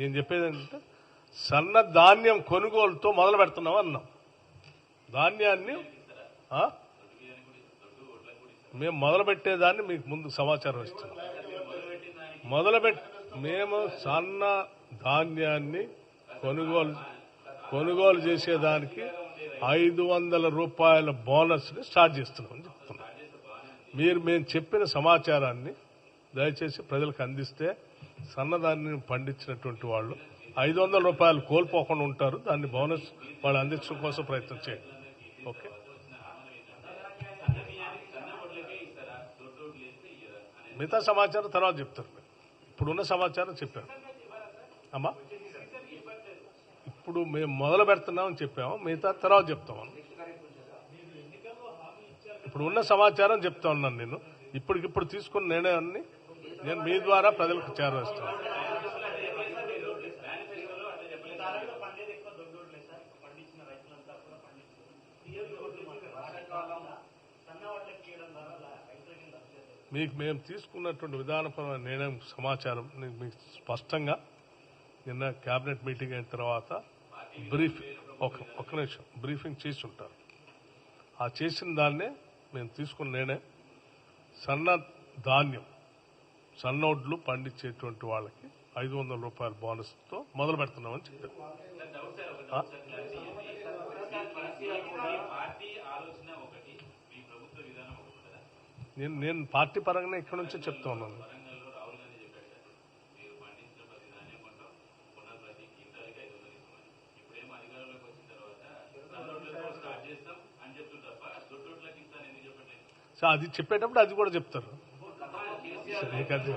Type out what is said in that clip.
నేను చెప్పేది ఏంటంటే సన్న ధాన్యం కొనుగోలుతో మొదలు పెడుతున్నాం అన్నాం. ధాన్యాన్ని మేము మొదలు పెట్టేదాన్ని మీకు ముందు సమాచారం ఇస్తున్నాం. మొదలుపెట్ మేము సన్న ధాన్యాన్ని కొనుగోలు కొనుగోలు చేసేదానికి ఐదు వందల రూపాయల బోనస్ని స్టార్ట్ చేస్తున్నామని చెప్తున్నాం. మీరు మేము చెప్పిన సమాచారాన్ని దయచేసి ప్రజలకు అందిస్తే సన్నదాన్ని పండించినటువంటి వాళ్ళు ఐదు వందల రూపాయలు కోల్పోకుండా ఉంటారు. దాన్ని బోనస్ వాళ్ళు అందించడం కోసం ప్రయత్నం చేయండి. ఓకే? మిగతా సమాచారం తర్వాత చెప్తారు. ఇప్పుడున్న సమాచారం చెప్పాను అమ్మా? ఇప్పుడు మేము మొదలు పెడుతున్నామని చెప్పాము. మిగతా తర్వాత చెప్తాము ఇప్పుడు ఉన్న సమాచారం చెప్తా ఉన్నాను నేను. ఇప్పటికిప్పుడు తీసుకున్న నిర్ణయాన్ని నేను మీ ద్వారా ప్రజలకు చేరవేస్తాను మీకు మేము తీసుకున్నటువంటి విధానపరమైన నిర్ణయం సమాచారం మీకు స్పష్టంగా నిన్న కేబినెట్ మీటింగ్ అయిన తర్వాత బ్రీఫ్ ఒక ఒక నిమిషం బ్రీఫింగ్ చేసి ఉంటారు. ఆ చేసిన దాన్నే మేము తీసుకున్న నిర్ణయం. సన్న ధాన్యం సన్నోడ్లు పండించేటువంటి వాళ్ళకి ఐదు వందల రూపాయల బోనస్తో మొదలు పెడుతున్నామని చెప్పారు? నేను నేను పార్టీ పరంగానే ఇక్కడ నుంచే చెప్తా ఉన్నాను. అది చెప్పేటప్పుడు అది కూడా చెప్తారు. సో మీకు అది